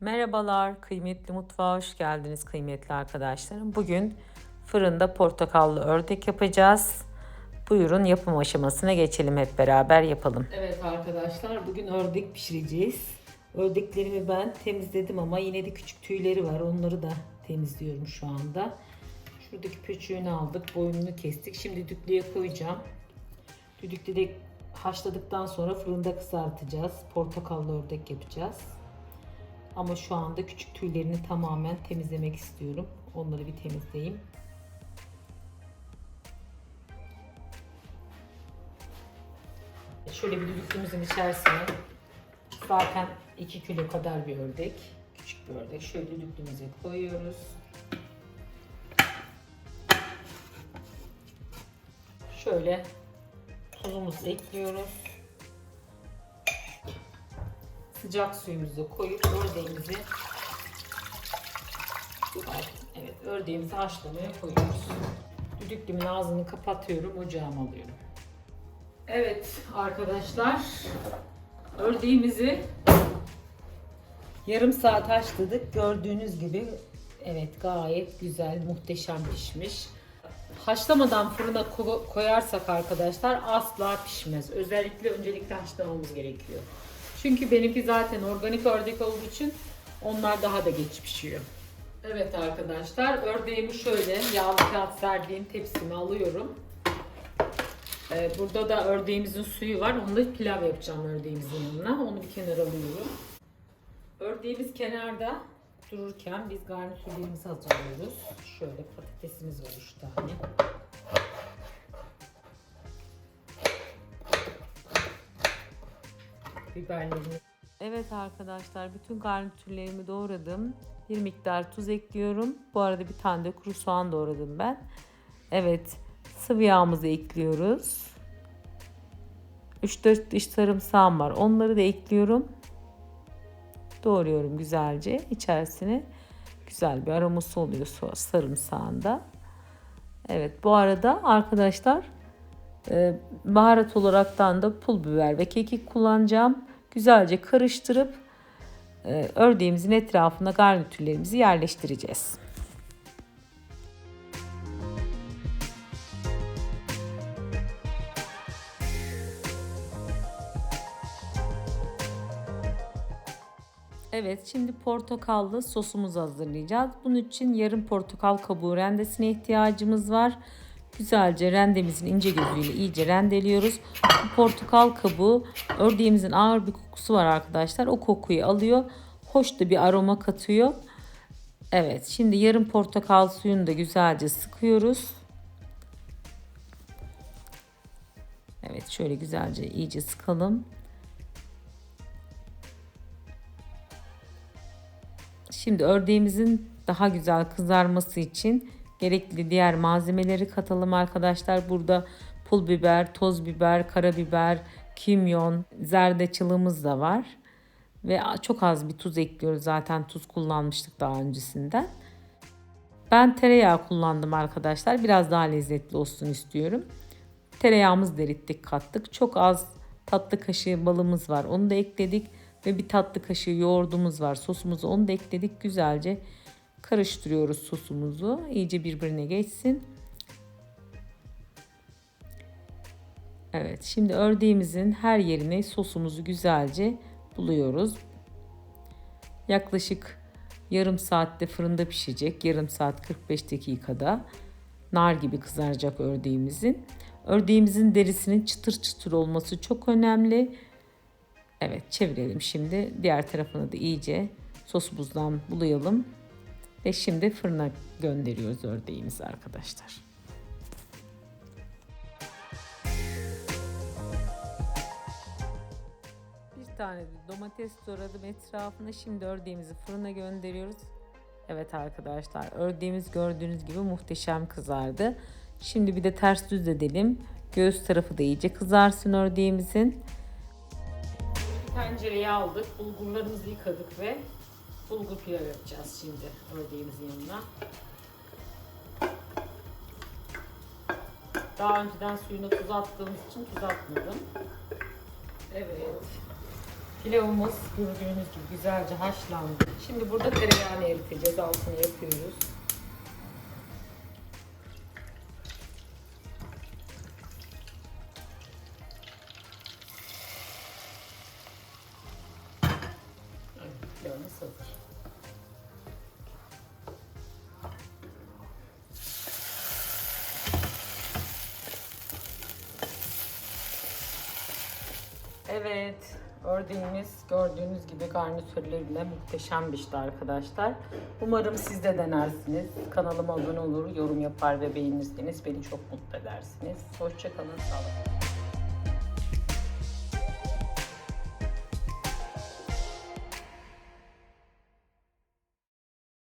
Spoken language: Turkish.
Merhabalar, kıymetli mutfağa hoş geldiniz kıymetli arkadaşlarım. Bugün fırında portakallı ördek yapacağız. Buyurun yapım aşamasına geçelim hep beraber yapalım. Evet arkadaşlar bugün ördek pişireceğiz. Ördeklerimi ben temizledim ama yine de küçük tüyleri var. Onları da temizliyorum şu anda. Şuradaki pöçüğünü aldık, boynunu kestik. Şimdi düdüklüye koyacağım. Düdüklü de haşladıktan sonra fırında kızartacağız. Portakallı ördek yapacağız. Ama şu anda küçük tüylerini tamamen temizlemek istiyorum. Onları bir temizleyeyim. Şöyle bir düdüklümüzün içerisine zaten 2 kilo kadar bir ördek. Küçük bir ördek. Şöyle düdüklümüze koyuyoruz. Şöyle tuzumuzu ekliyoruz. Sıcak suyumuzu koyup ördeğimizi Evet, ördeğimizi haşlamaya koyuyoruz. Düdüklümün ağzını kapatıyorum, ocağıma alıyorum. Evet arkadaşlar, ördeğimizi yarım saat haşladık. Gördüğünüz gibi evet gayet güzel, muhteşem pişmiş. Haşlamadan fırına ko- koyarsak arkadaşlar asla pişmez. Özellikle öncelikle haşlamamız gerekiyor. Çünkü benimki zaten organik ördek olduğu için onlar daha da geç pişiyor. Evet arkadaşlar ördeğimi şöyle yağlı kağıt serdiğim tepsime alıyorum. Ee, burada da ördeğimizin suyu var. Onu da pilav yapacağım ördeğimizin yanına. Onu bir kenara alıyorum. Ördeğimiz kenarda dururken biz garnitürlerimizi hazırlıyoruz. Şöyle patatesimiz var 3 tane. Biberlerimi. Evet arkadaşlar bütün garnitürlerimi doğradım. Bir miktar tuz ekliyorum. Bu arada bir tane de kuru soğan doğradım ben. Evet sıvı yağımızı ekliyoruz. 3-4 diş sarımsağım var. Onları da ekliyorum. Doğruyorum güzelce. İçerisine güzel bir aroması oluyor sarımsağında. Evet bu arada arkadaşlar baharat olaraktan da pul biber ve kekik kullanacağım. Güzelce karıştırıp e, ördeğimizin etrafına garnitürlerimizi yerleştireceğiz. Evet şimdi portakallı sosumuzu hazırlayacağız. Bunun için yarım portakal kabuğu rendesine ihtiyacımız var. Güzelce rendemizin ince gözüyle iyice rendeliyoruz. Bu portakal kabuğu ördeğimizin ağır bir kokusu var arkadaşlar. O kokuyu alıyor. Hoş da bir aroma katıyor. Evet şimdi yarım portakal suyunu da güzelce sıkıyoruz. Evet şöyle güzelce iyice sıkalım. Şimdi ördeğimizin daha güzel kızarması için gerekli diğer malzemeleri katalım arkadaşlar. Burada pul biber, toz biber, karabiber, kimyon, zerdeçalımız da var. Ve çok az bir tuz ekliyoruz. Zaten tuz kullanmıştık daha öncesinden. Ben tereyağı kullandım arkadaşlar. Biraz daha lezzetli olsun istiyorum. Tereyağımızı da erittik kattık. Çok az tatlı kaşığı balımız var. Onu da ekledik. Ve bir tatlı kaşığı yoğurdumuz var. Sosumuzu onu da ekledik. Güzelce karıştırıyoruz sosumuzu. İyice birbirine geçsin. Evet şimdi ördeğimizin her yerine sosumuzu güzelce buluyoruz. Yaklaşık yarım saatte fırında pişecek. Yarım saat 45 dakikada nar gibi kızaracak ördeğimizin. Ördeğimizin derisinin çıtır çıtır olması çok önemli. Evet çevirelim şimdi. Diğer tarafını da iyice sosumuzdan bulayalım. Ve şimdi fırına gönderiyoruz ördeğimizi arkadaşlar. Bir tane de domates doğradım etrafına. Şimdi ördeğimizi fırına gönderiyoruz. Evet arkadaşlar ördeğimiz gördüğünüz gibi muhteşem kızardı. Şimdi bir de ters düz edelim. Göğüs tarafı da iyice kızarsın ördeğimizin. Tencereye aldık. Bulgurlarımızı yıkadık ve bulgur pilav yapacağız şimdi ördeğimizin yanına. Daha önceden suyuna tuz attığımız için tuz atmadım. Evet. Pilavımız gördüğünüz gibi güzelce haşlandı. Şimdi burada tereyağını eriteceğiz. Altını yapıyoruz. Pilavımız hazır. Evet, ördeğimiz gördüğünüz gibi garnitürleriyle muhteşem pişti arkadaşlar. Umarım siz de denersiniz. Kanalıma abone olur, yorum yapar ve beğenirseniz beni çok mutlu edersiniz. Hoşçakalın, sağlıklı.